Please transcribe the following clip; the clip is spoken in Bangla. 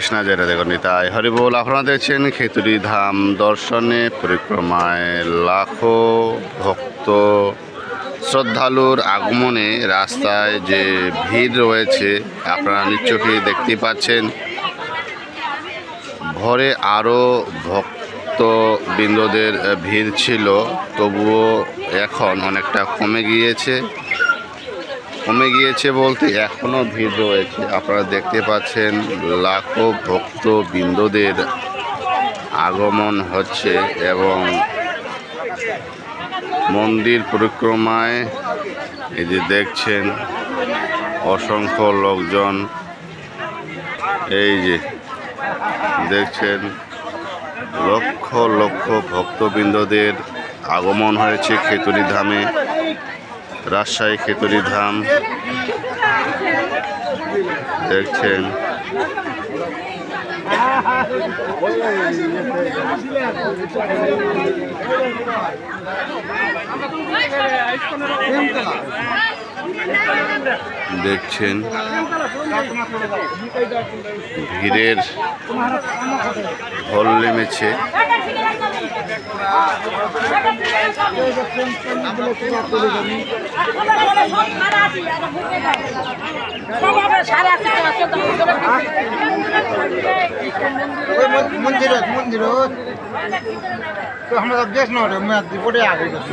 কৃষ্ণা জয় রাধে গণিতাই হরিবোল আপনারা দেখছেন খেতুরি ধাম দর্শনে পরিক্রমায় লাখো ভক্ত। শ্রদ্ধালুর আগমনে রাস্তায় যে ভিড় রয়েছে, আপনারা নিশ্চয়ই দেখতে পাচ্ছেন। ভোরে আরও ভক্তবৃন্দদের ভিড় ছিল, তবুও এখন অনেকটা কমে গিয়েছে। কমে গিয়েছে বলতে এখনও ভিড় রয়েছে। আপনারা দেখতে পাচ্ছেন লাখো ভক্তবৃন্দদের আগমন হচ্ছে এবং মন্দির পরিক্রমায় এই যে দেখছেন অসংখ্য লোকজন। এই যে দেখছেন লক্ষ লক্ষ ভক্তবৃন্দদের আগমন হয়েছে খেতুরি ধামে রাজশাহী খেতুরি ধাম। দেখছেন। দেখছেন ভিড়ের হল নেমেছে। মন্দিরত মন্দিরত তো আমরা সব দেশ নয় আমি পড়ে আগে গেছি।